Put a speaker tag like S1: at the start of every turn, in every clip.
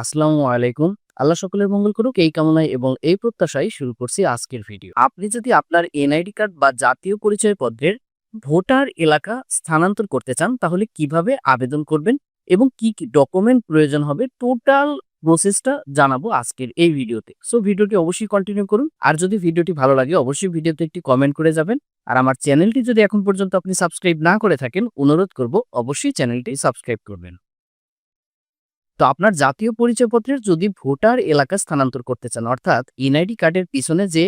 S1: আসসালামু আলাইকুম। আল্লাহ সকলের মঙ্গল করুক, এই কামনায় এবং এই প্রত্যাশায় শুরু করছি আজকের ভিডিও। আপনি যদি আপনার এনআইডি কার্ড বা জাতীয় পরিচয় পরিচয়পত্রের ভোটার এলাকা স্থানান্তর করতে চান, তাহলে কীভাবে আবেদন করবেন এবং কি কি ডকুমেন্ট প্রয়োজন হবে, টোটাল প্রসেসটা জানাব আজকের এই ভিডিওতে। সো, ভিডিওটি অবশ্যই কন্টিনিউ করুন। আর যদি ভিডিওটি ভালো লাগে, অবশ্যই ভিডিওতে একটি কমেন্ট করে যাবেন। আর আমার চ্যানেলটি যদি এখন পর্যন্ত আপনি সাবস্ক্রাইব না করে থাকেন, অনুরোধ করব, অবশ্যই চ্যানেলটি সাবস্ক্রাইব করবেন। তো আপনার জাতীয় পরিচয়পত্রের যদি ভোটার এলাকা স্থানান্তর করতে চান, অর্থাৎ এনআইডি কার্ডের পিছনে যে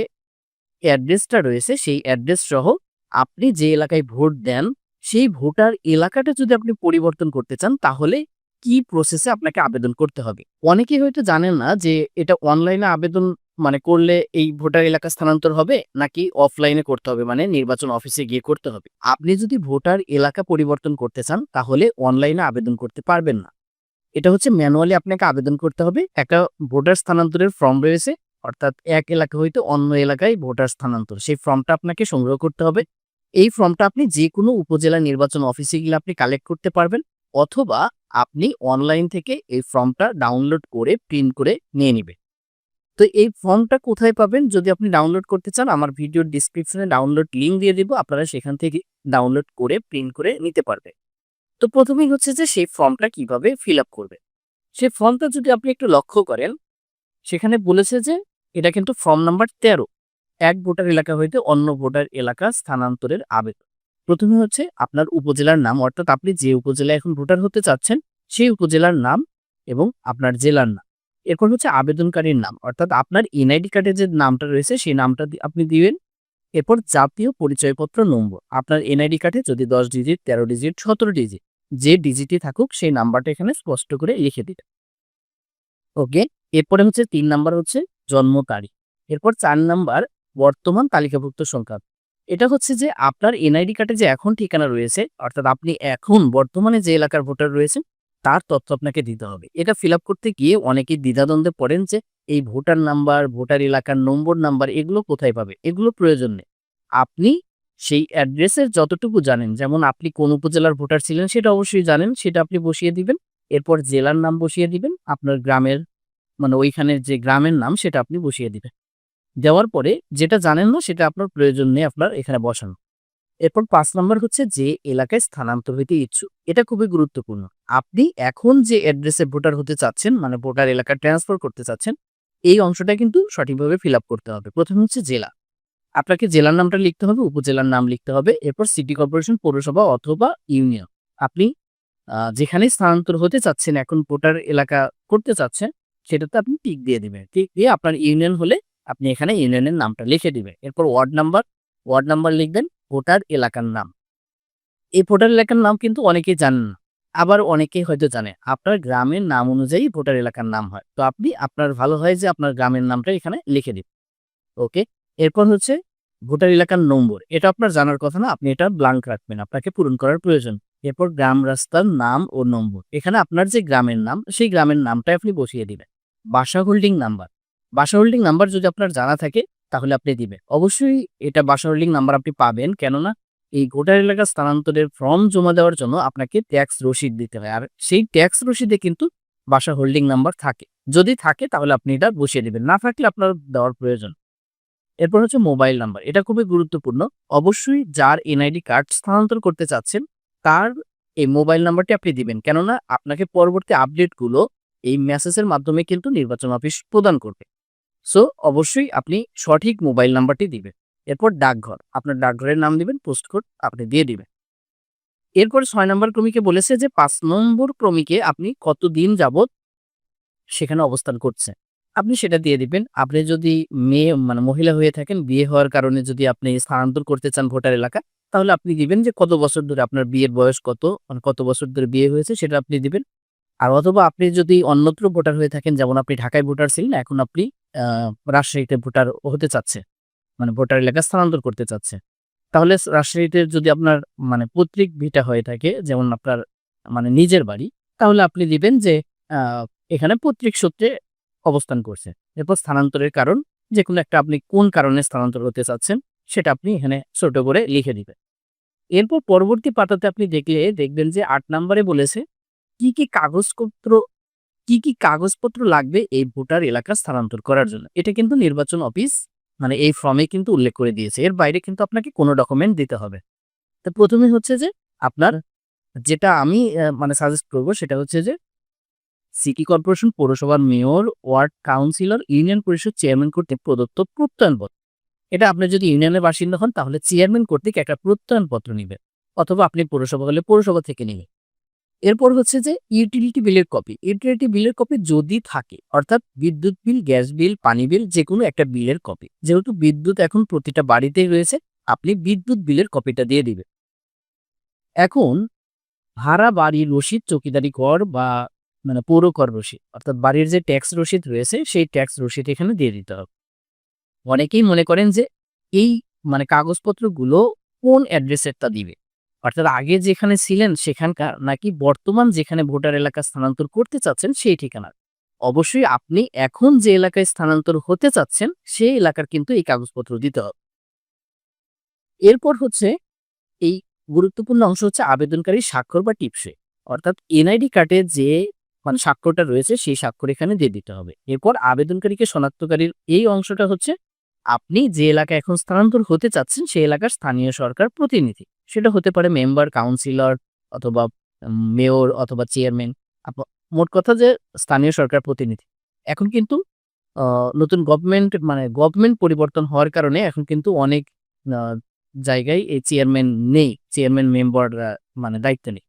S1: অ্যাড্রেসটা রয়েছে, সেই অ্যাড্রেস সহ আপনি যে এলাকায় ভোট দেন, সেই ভোটার এলাকাটা যদি আপনি পরিবর্তন করতে চান, তাহলে কি প্রসেসে আপনাকে আবেদন করতে হবে? অনেকেই হয়তো জানেন না যে এটা অনলাইনে আবেদন মানে করলে এই ভোটার এলাকা স্থানান্তর হবে, নাকি অফলাইনে করতে হবে মানে নির্বাচন অফিসে গিয়ে করতে হবে? আপনি যদি ভোটার এলাকা পরিবর্তন করতে চান, তাহলে অনলাইনে আবেদন করতে পারবেন না। এটা হচ্ছে ম্যানুয়ালি আপনাকে আবেদন করতে হবে। একটা ভোটার স্থানান্তরের ফর্ম রয়েছে, অর্থাৎ এক এলাকা হইতে অন্য এলাকায় ভোটার স্থানান্তর। সেই ফর্মটা আপনাকে সংগ্রহ করতে হবে। এই ফর্মটা আপনি যে কোনো উপজেলা নির্বাচন অফিসে গেলে আপনি কালেক্ট করতে পারবেন, অথবা আপনি অনলাইন থেকে এই ফর্মটা ডাউনলোড করে প্রিন্ট করে নিয়ে নেবেন। তো এই ফর্মটা কোথায় পাবেন? যদি আপনি ডাউনলোড করতে চান, আমার ভিডিওর ডিসক্রিপশনে ডাউনলোড লিঙ্ক দিয়ে দেবো, আপনারা সেখান থেকে ডাউনলোড করে, প্রিন্ট করে নিতে পারবেন। তো প্রথমেই হচ্ছে যে সেই ফর্মটা কীভাবে ফিল আপ করবে। সেই ফর্মটা যদি আপনি একটু লক্ষ্য করেন, সেখানে বলেছে যে এটা কিন্তু ফর্ম নাম্বার তেরো। এক ভোটার এলাকা হইতে অন্য ভোটার এলাকা স্থানান্তরের আবেদন। প্রথমে হচ্ছে আপনার উপজেলার নাম, অর্থাৎ আপনি যে উপজেলায় এখন ভোটার হতে চাচ্ছেন, সেই উপজেলার নাম এবং আপনার জেলার নাম। এরপর হচ্ছে আবেদনকারীর নাম, অর্থাৎ আপনার এনআইডি কার্ডে যে নামটা রয়েছে, সেই নামটা আপনি দিবেন। এরপর জাতীয় পরিচয়পত্র নম্বর। আপনার এনআইডি কার্ডে যদি দশ ডিজিট তেরো ডিজিট সতেরো ডিজিট যে ডিজিটই থাকুক, সেই নাম্বারটা এখানে স্পষ্ট করে লিখে দিতে ওকে? এরপরে হচ্ছে তিন নাম্বার হচ্ছে জন্ম তারিখ। এরপর চার নাম্বার বর্তমান তালিকাভুক্ত সংখ্যা। এটা হচ্ছে যে আপনার এনআইডি কার্ডে যে এখন ঠিকানা রয়েছে, অর্থাৎ আপনি এখন বর্তমানে যে এলাকার ভোটার রয়েছেন, তার তথ্য আপনাকে দিতে হবে। এটা ফিল করতে গিয়ে অনেকে দ্বিধাদ্বন্দ্বে পড়েন যে, এই ভোটার নাম্বার, ভোটার এলাকার নম্বর নাম্বার, এগুলো কোথায় পাবে? এগুলো প্রয়োজন নেই। আপনি সেই অ্যাড্রেসের যতটুকু জানেন, যেমন আপনি কোন উপজেলার ভোটার ছিলেন সেটা অবশ্যই জানেন, সেটা আপনি বসিয়ে দিবেন। এরপর জেলার নাম বসিয়ে দিবেন, আপনার গ্রামের মানে ওইখানের যে গ্রামের নাম সেটা আপনি বসিয়ে দিবেন। দেওয়ার পরে যেটা জানেন না সেটা আপনার প্রয়োজন নেই আপনার এখানে বসানো। এরপর পাঁচ নম্বর হচ্ছে যে এলাকায় স্থানান্তর হইতে ইচ্ছুক। এটা খুবই গুরুত্বপূর্ণ। আপনি এখন যে অ্যাড্রেসে ভোটার হতে চাচ্ছেন মানে ভোটার এলাকা ট্রান্সফার করতে চাচ্ছেন, এই অংশটা কিন্তু সঠিকভাবে ফিল করতে হবে। প্রথমে হচ্ছে জেলা। আপনাকে জেলার নামটা লিখতে হবে, উপজেলার নাম লিখতে হবে, এরপর সিটি কর্পোরেশন, পৌরসভা অথবা ইউনিয়ন। আপনি যেখানে স্থানান্তর হতে চাচ্ছেন, এখন ভোটার এলাকা করতে চাচ্ছেন, সেটাতে আপনি টিক দিয়ে দেবেন। টিক দিয়ে আপনার ইউনিয়ন হলে আপনি এখানে ইউনিয়নের নামটা লিখে দিবেন। এরপর ওয়ার্ড নাম্বার ওয়ার্ড নাম্বার লিখবেন, ভোটার এলাকার নাম। এই ভোটার এলাকার নাম কিন্তু অনেকেই জানেন না, আবার অনেকেই হয়তো জানে। আপনার গ্রামের নাম অনুযায়ী ভোটার এলাকার নাম হয়। তো আপনি, আপনার ভালো হয় যে আপনার গ্রামের নামটা এখানে লিখে দিন ওকে? এরপর হচ্ছে ভোটার এলাকার নম্বর, এটা আপনার জানার কথা না, আপনি এটা ব্লাঙ্ক রাখবেন, আপনাকে পূরণ করার প্রয়োজন। এরপর গ্রাম রাস্তার নাম ও নম্বর, এখানে আপনার যে গ্রামের নাম, সেই গ্রামের নামটাই আপনি বসিয়ে দিবেন। বাসা হোল্ডিং নাম্বার বাসা হোল্ডিং নাম্বার যদি আপনার জানা থাকে, তাহলে আপনি দিবেন। অবশ্যই এটা বাসা হোল্ডিং নাম্বার আপনি পাবেন, কেননা এই ভোটার এলাকা স্থানান্তরের ফর্ম জমা দেওয়ার জন্য আপনাকে ট্যাক্স রসিদ দিতে হয়, আর সেই ট্যাক্স রসিদে কিন্তু বাসা হোল্ডিং নাম্বার থাকে। যদি থাকে, তাহলে আপনি এটা বসিয়ে দিবেন, না থাকলে আপনার দেওয়ার প্রয়োজন। এরপর হচ্ছে মোবাইল নাম্বার। এটা খুবই গুরুত্বপূর্ণ। অবশ্যই যার এনআইডি কার্ড স্থানান্তর করতে চাচ্ছেন, তার এই মোবাইল নাম্বারটি আপনি দিবেন। কেননা আপনাকে পরবর্তী আপডেটগুলো এই মেসেজের মাধ্যমে কিন্তু নির্বাচন অফিস প্রদান করবে। সো, অবশ্যই আপনি সঠিক মোবাইল নাম্বারটি দিবেন। এরপর ডাকঘর। আপনার ডাকঘরের নাম দিবেন পোস্ট কোড আপনি দিয়ে দিবেন। এরপর ছয় নম্বর ক্রমিকে বলেছে যে, পাঁচ নম্বর ক্রমিকে আপনি কতদিন যাবত সেখানে অবস্থান করছে আপনি সেটা দিয়ে দিবেন। আপনি যদি মেয়ে মানে মহিলা হয়ে থাকেন, বিয়ে হওয়ার কারণে যদি আপনি স্থানান্তর করতে চান ভোটার এলাকা, তাহলে আপনি দিবেন যে কত বছর ধরে আপনার বিয়ের বয়স কত মানে কত বছর ধরে বিয়ে হয়েছে সেটা আপনি দিবেন। আর অথবা আপনি যদি অন্যত্র ভোটার হয়ে থাকেন, যেমন আপনি ঢাকায় ভোটার ছিলেন, এখন আপনি রাজশাহীতে ভোটার হতে চাচ্ছে মানে ভোটার এলাকা স্থানান্তর করতে চাচ্ছে। তাহলে রাজশাহীতে যদি আপনার মানে পৈতৃক ভিটা হয়ে থাকে, যেমন আপনার মানে নিজের বাড়ি, তাহলে আপনি দিবেন যে এখানে পৈতৃক সূত্রে অবস্থান করছে। এরপর স্থানান্তরের কারণ যে কোনো একটা আপনি কোন কারণে স্থানান্তর হতে চাচ্ছেন, সেটা আপনি এখানে ছোট করে লিখে দিবেন। এরপর পরবর্তী পাতাতে আপনি দেখলে দেখবেন যে আট নম্বরে বলেছে, কি কি কাগজপত্র, কি কি কাগজপত্র লাগবে এই ভোটার এলাকা স্থানান্তর করার জন্য? এটা কিন্তু নির্বাচন অফিস মানে এই ফর্মে কিন্তু উল্লেখ করে দিয়েছে। এর বাইরে কিন্তু আপনাকে কোনো ডকুমেন্ট দিতে হবে। তো প্রথমে হচ্ছে যে, আপনার যেটা আমি মানে সাজেস্ট করব সেটা হচ্ছে যে সিটি কর্পোরেশন পৌরসভার মেয়র, ওয়ার্ড কাউন্সিলর, ইউনিয়ন পরিষদ চেয়ারম্যান কর্তৃক প্রদত্ত প্রত্যয়নপত্র। এটা আপনি যদি ইউনিয়নের বাসিন্দা হন, তাহলে চেয়ারম্যান কর্তৃক একটা প্রত্যয়নপত্র নেবেন, অথবা আপনি পৌরসভা হলে পৌরসভা থেকে নেবেন। এরপর হচ্ছে যে ইউটিলিটি বিলের কপি ইউটিলিটি বিলের কপি যদি থাকে, অর্থাৎ বিদ্যুৎ বিল, গ্যাস বিল, পানি বিল যে কোনো একটা বিলের কপি যেহেতু বিদ্যুৎ এখন প্রতিটা বাড়িতেই রয়েছে, আপনি বিদ্যুৎ বিলের কপিটা দিয়ে দিবেন। এখন ভাড়া বাড়ির রসিদ, চকিদারি কর বা মানে পৌর কর রসিদ, অর্থাৎ বাড়ির যে ট্যাক্স রসিদ রয়েছে, সেই ট্যাক্স রসিদ এখানে দিয়ে দিতে হবে। অনেকেই মনে করেন যে এই মানে কাগজপত্রগুলো কোন অ্যাড্রেসেরটা দিবে? অর্থাৎ আগে যেখানে ছিলেন সেখানকার নাকি বর্তমান যেখানে ভোটার এলাকা স্থানান্তর করতে চাচ্ছেন সেই ঠিকানার অবশ্যই আপনি এখন যে এলাকায় স্থানান্তর হতে চাচ্ছেন, সেই এলাকার কিন্তু এই কাগজপত্র দিতে হবে। এরপর হচ্ছে এই গুরুত্বপূর্ণ অংশ হচ্ছে আবেদনকারী স্বাক্ষর বা টিপসে অর্থাৎ এনআইডি কার্ডে যে মানে স্বাক্ষরটা রয়েছে, সেই স্বাক্ষর এখানে দিয়ে দিতে হবে। এরপর আবেদনকারীকে শনাক্তকারীর এই অংশটা হচ্ছে, আপনি যে এলাকায় এখন স্থানান্তর হতে চাচ্ছেন, সেই এলাকার স্থানীয় সরকার প্রতিনিধি। সেটা হতে পারে মেম্বার, কাউন্সিলর অথবা মেয়র অথবা চেয়ারম্যান। মোট কথা যে স্থানীয় সরকার প্রতিনিধি। এখন কিন্তু নতুন গভর্নমেন্ট মানে গভর্নমেন্ট পরিবর্তন হওয়ার কারণে এখন কিন্তু অনেক জায়গায় এই চেয়ারম্যান নেই, চেয়ারম্যান মেম্বার মানে দায়িত্ব নেই।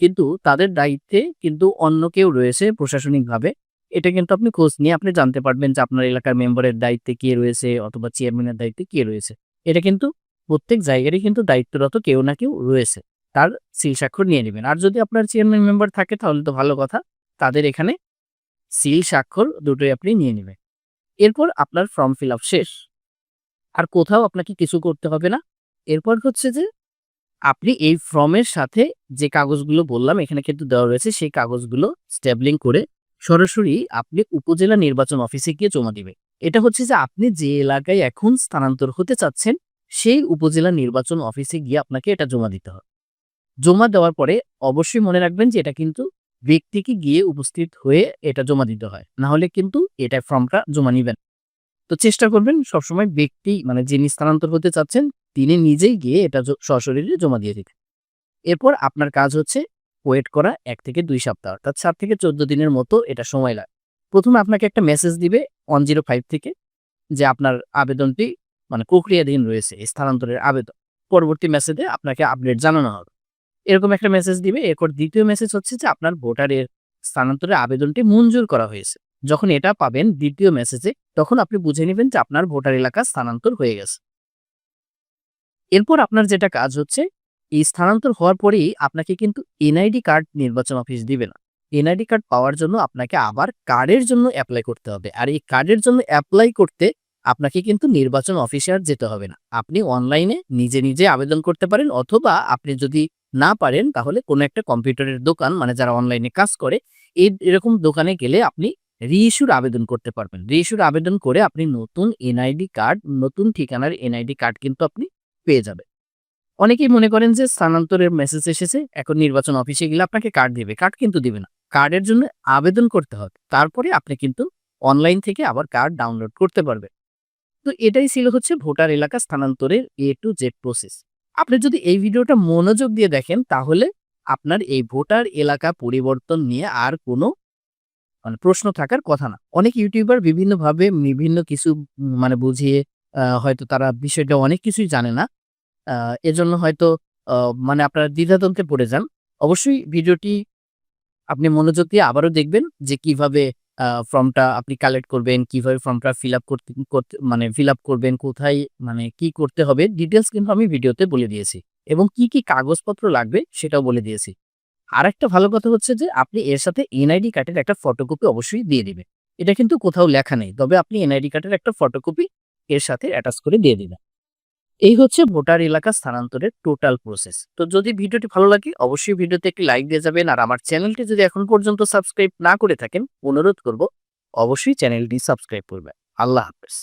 S1: কিন্তু তাদের দায়িত্বে কিন্তু অন্য কেউ রয়েছে প্রশাসনিকভাবে। এটা কিন্তু আপনি খোঁজ নিয়ে আপনি জানতে পারবেন যে আপনার এলাকার মেম্বারের দায়িত্বে কে রয়েছে অথবা চেয়ারম্যানের দায়িত্বে কে রয়েছে। এটা কিন্তু প্রত্যেক জায়গারই কিন্তু দায়িত্বরত কেউ না কেউ রয়েছে। তার সিল স্বাক্ষর নিয়ে নেবেন। আর যদি আপনার চেয়ারম্যান মেম্বার থাকে তাহলে তো ভালো কথা, তাদের এখানে সিল স্বাক্ষর দুটোই আপনি নিয়ে নেবেন। এরপর আপনার ফর্ম ফিল আপ শেষ। আর কোথাও আপনাকে কিছু করতে হবে না। এরপর হচ্ছে যে আপনি এই ফর্মের সাথে যে কাগজগুলো বললাম, এখানে কিন্তু দেওয়া রয়েছে, সেই কাগজগুলো স্ট্যাবলিং করে সরাসরি আপনি উপজেলা নির্বাচন অফিসে গিয়ে জমা দিবে এটা হচ্ছে যে আপনি যে এলাকায় এখন স্থানান্তর হতে চাচ্ছেন, সেই উপজেলা নির্বাচন অফিসে গিয়ে আপনাকে এটা জমা দিতে হবে। জমা দেওয়ার পরে অবশ্যই মনে রাখবেন যে এটা কিন্তু ব্যক্তিকে গিয়ে উপস্থিত হয়ে এটা জমা দিতে হয়। না হলে কিন্তু এটা ফর্মটা জমা নিবেন তো চেষ্টা করবেন সবসময় ব্যক্তি মানে যিনি স্থানান্তর হতে চাচ্ছেন তিনি নিজেই গিয়ে এটা সশরীরে জমা দিয়ে দিতে এরপর আপনার কাজ হচ্ছে ওয়েট করা এক থেকে দুই সপ্তাহ, অর্থাৎ সাত থেকে চোদ্দ দিনের মতো এটা সময় লাগে। প্রথমে আপনাকে একটা মেসেজ দিবে ওয়ান জিরো ফাইভ থেকে যে আপনার আবেদনটি মানে প্রক্রিয়াধীন রয়েছে স্থানান্তরের আবেদন। পরবর্তী মেসেজে আপনাকে আপডেট জানানো হবে। এরকম একটা মেসেজ দিবে। এরপর দ্বিতীয় মেসেজ হচ্ছে যে আপনার ভোটারের স্থানান্তরের আবেদনটি মঞ্জুর করা হয়েছে। যখন এটা পাবেন দ্বিতীয় মেসেজে তখন আপনি বুঝে নেবেন যে আপনার ভোটার এলাকা স্থানান্তর হয়ে গেছে। এরপর আপনার যেটা কাজ হচ্ছে, এই স্থানান্তর হওয়ার পরেই আপনাকে কিন্তু এনআইডি কার্ড নির্বাচন অফিস দিবে না। এনআইডি কার্ড পাওয়ার জন্য আপনাকে আবার কার্ডের জন্য অ্যাপ্লাই করতে হবে। আর এই কার্ডের জন্য অ্যাপ্লাই করতে আপনাকে কিন্তু নির্বাচন অফিসে আর যেতে হবে না। আপনি অনলাইনে নিজে নিজে আবেদন করতে পারেন অথবা আপনি যদি না পারেন তাহলে কোনো একটা কম্পিউটারের দোকান মানে যারা অনলাইনে কাজ করে এই এরকম দোকানে গেলে আপনি রিইস্যুর আবেদন করতে পারবেন। রিইস্যুর আবেদন করে আপনি নতুন এনআইডি কার্ড, নতুন ঠিকানার এনআইডি কার্ড কিন্তু আপনি পেয়ে যাবেন অনেকেই মনে করেন যে স্থানান্তরের মেসেজ এসেছে, এখন নির্বাচন অফিসে গেলে আপনাকে কার্ড দিবে। কার্ড কিন্তু দিবে না। কার্ডের জন্য আবেদন করতে হবে। তারপরে আপনি কিন্তু অনলাইন থেকে আবার কার্ড ডাউনলোড করতে পারবেন। তো এটাই ছিল হচ্ছে ভোটার এলাকা স্থানান্তরের এ টু জেড প্রসেস আপনি যদি এই ভিডিওটা মনোযোগ দিয়ে দেখেন, তাহলে আপনার এই ভোটার এলাকা পরিবর্তন নিয়ে আর কোনো মানে প্রশ্ন থাকার কথা না। অনেক ইউটিউবার বিভিন্নভাবে বিভিন্ন কিছু মানে বুঝিয়ে হয়তো তারা বিষয়টা অনেক কিছুই জানে না। এজন্য হয়তো মানে আপনারা দ্বিধাদ্বন্দ্বে পড়ে যান। অবশ্যই ভিডিওটি আপনি মনোযোগ দিয়ে আবারও দেখবেন যে কীভাবে ফর্মটা আপনি কালেক্ট করবেন, কীভাবে ফর্মটা ফিল আপ করতে মানে ফিল আপ করবেন, কোথায় মানে কি করতে হবে ডিটেলস কিন্তু আমি ভিডিওতে বলে দিয়েছি। এবং কি কি কাগজপত্র লাগবে সেটাও বলে দিয়েছি। আর একটা ভালো কথা হচ্ছে যে আপনি এর সাথে এনআইডি কার্ডের একটা ফটোকপি অবশ্যই দিয়ে দিবেন। এটা কিন্তু কোথাও লেখা নেই। তবে আপনি এনআইডি কার্ডের একটা ফটোকপি এর সাথে অ্যাটাচ করে দিয়ে দিবেন এই হচ্ছে ভোটার এলাকা স্থানান্তরের টোটাল প্রসেস তো যদি ভিডিওটি ভালো লাগে, অবশ্যই ভিডিওতে একটি লাইক দিয়ে যাবেন। আর আমার চ্যানেলটি যদি এখন পর্যন্ত সাবস্ক্রাইব না করে থাকেন, অনুরোধ করব, অবশ্যই চ্যানেলটি সাবস্ক্রাইব করবেন। আল্লাহ হাফেজ।